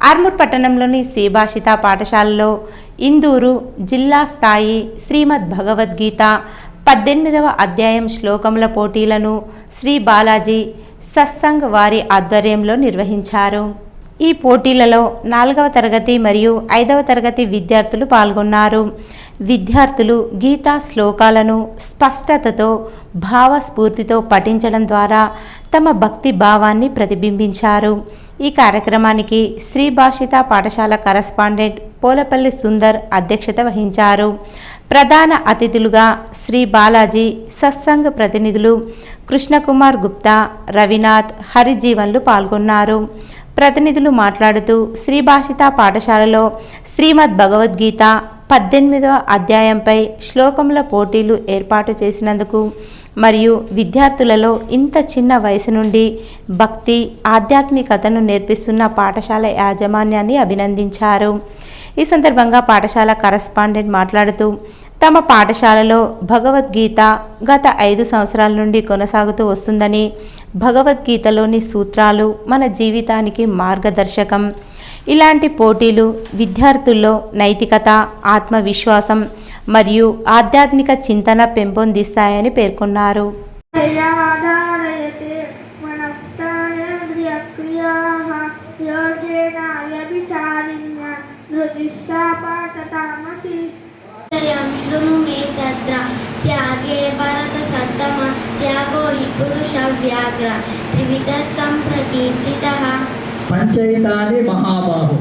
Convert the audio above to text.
ఆర్మూర్ పట్టణంలోని శ్రీభాషిత పాఠశాలలో ఇందూరు జిల్లా స్థాయి శ్రీమద్ భగవద్గీత పద్దెనిమిదవ అధ్యాయం శ్లోకముల పోటీలను శ్రీ బాలాజీ సత్సంగ్ వారి ఆధ్వర్యంలో నిర్వహించారు. ఈ పోటీలలో నాలుగవ తరగతి మరియు ఐదవ తరగతి విద్యార్థులు పాల్గొన్నారు. విద్యార్థులు గీతా శ్లోకాలను స్పష్టతతో భావస్ఫూర్తితో పఠించడం ద్వారా తమ భక్తి భావాన్ని ప్రతిబింబించారు. ఈ కార్యక్రమానికి శ్రీ భాషిత పాఠశాల కరస్పాండెంట్ పోలపల్లి సుందర్ అధ్యక్షత వహించారు. ప్రధాన అతిథులుగా శ్రీ బాలాజీ సత్సంగ్ ప్రతినిధులు కృష్ణకుమార్ గుప్తా రవినాథ్ హరిజీవన్లు పాల్గొన్నారు. ప్రతినిధులు మాట్లాడుతూ శ్రీ భాషిత పాఠశాలలో శ్రీమద్ భగవద్గీత పద్దెనిమిదవ అధ్యాయంపై శ్లోకముల పోటీలు ఏర్పాటు చేసినందుకు మరియు విద్యార్థులలో ఇంత చిన్న వయసు నుండి భక్తి ఆధ్యాత్మికతను నేర్పిస్తున్న పాఠశాల యాజమాన్యాన్ని అభినందించారు. ఈ సందర్భంగా పాఠశాల కరస్పాండెంట్ మాట్లాడుతూ తమ పాఠశాలలో భగవద్గీత గత ఐదు సంవత్సరాల నుండి కొనసాగుతూ వస్తుందని భగవద్గీతలోని సూత్రాలు మన జీవితానికి మార్గదర్శకం. ఇలాంటి పోటీలు విద్యార్థుల్లో నైతికత ఆత్మవిశ్వాసం మరియు ఆధ్యాత్మిక చింతన పెంపొందిస్తాయని పేర్కొన్నారు. ృతిస్సా తామసి శత్రును మేతద్ర త్యాగే భరత సత్తమ త్యాగో హి పురుష వ్యాఘ్ర త్రివిధ సంప్రకీర్తిత। పంచైతాని మహాబాహు।